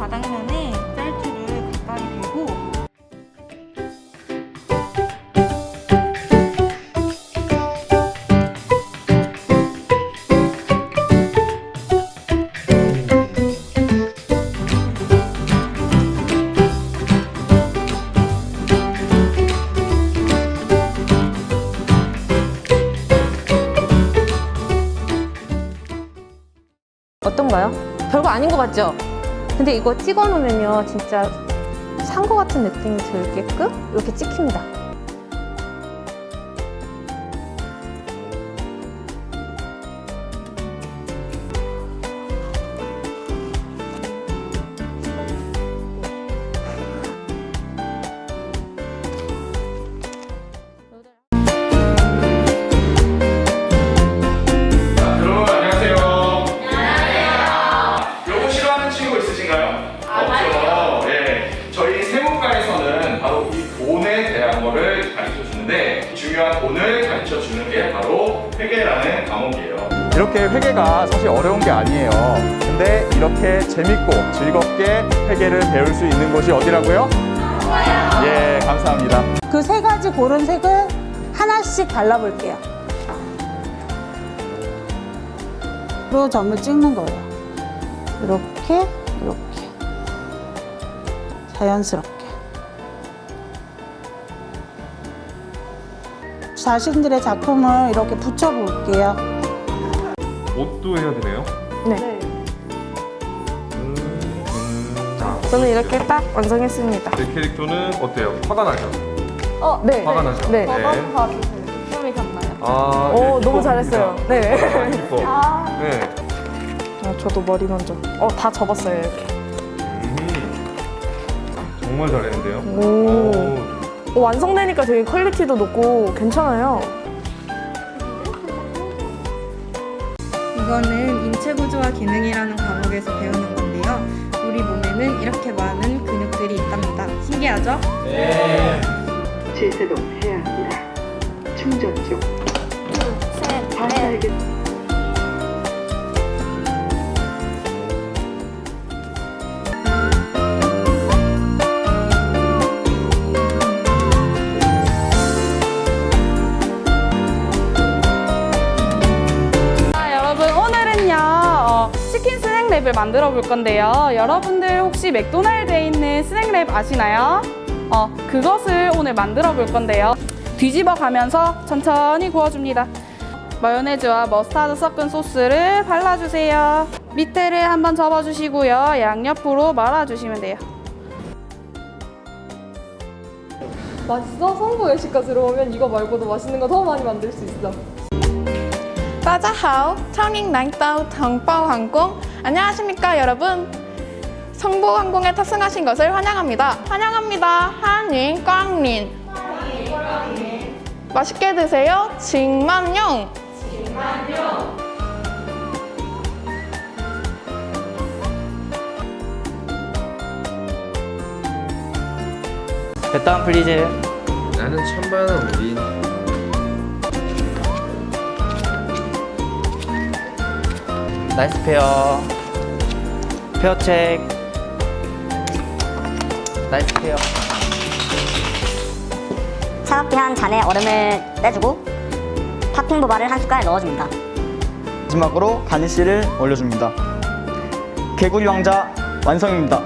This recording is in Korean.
바닥면에 짤줄을 가까이 대고 어떤가요? 별거 아닌 것 같죠? 근데 이거 찍어 놓으면요 진짜 산 것 같은 느낌이 들게끔 이렇게 찍힙니다 중요한 돈을 가르쳐 주는 게 바로 회계라는 과목이에요. 이렇게 회계가 사실 어려운 게 아니에요. 근데 이렇게 재밌고 즐겁게 회계를 배울 수 있는 곳이 어디라고요? 예, 감사합니다. 그 세 가지 고른 색을 하나씩 발라볼게요. 로 점을 찍는 거예요. 이렇게, 이렇게. 자연스럽게. 자신들의 작품을 이렇게 붙여볼게요. 옷도 해야 되나요? 네. 음, 음. 자, 저는 이렇게 딱 완성했습니다 제 캐릭터는 어때요? 화가 나죠? 어, 네 화가 나죠? 네. 처음이 갔나요? 아, 오 네, 너무. 잘했어요 네 아, 기뻐. 네. 어, 저도 머리 먼저 어 다 접었어요 이렇게 음. 정말 잘했는데요? 오. 어, 완성되니까 되게 퀄리티도 높고 괜찮아요 이거는 인체 구조와 기능이라는 과목에서 배우는 건데요. 우리 몸에는 이렇게 많은 근육들이 있답니다. 신기하죠? 제세동 해야 합니다. 충전 중. 감사하 스낵랩을 만들어 볼 건데요. 여러분들 혹시 맥도날드에 있는 스낵랩 아시나요? 어 그것을 오늘 만들어 볼 건데요. 뒤집어 가면서 천천히 구워줍니다. 마요네즈와 머스타드 섞은 소스를 발라주세요. 밑에를 한번 접어주시고요. 양옆으로 말아주시면 돼요 大家好，欢迎来到정보항공 안녕하십니까 여러분. 성보항공에 탑승하신 것을 환영합니다. 환영합니다. 한인 꽝린. 맛있게 드세요. 징만용. 배다운 플리즈 나는 천만원 우린 나이스 페어 페어 체크 나이스 페어 차갑게 한 잔에 얼음을 빼주고 팥핑 보바를 한 숟갈 넣어줍니다. 마지막으로 가니쉬를 올려줍니다. 개구리 왕자 완성입니다.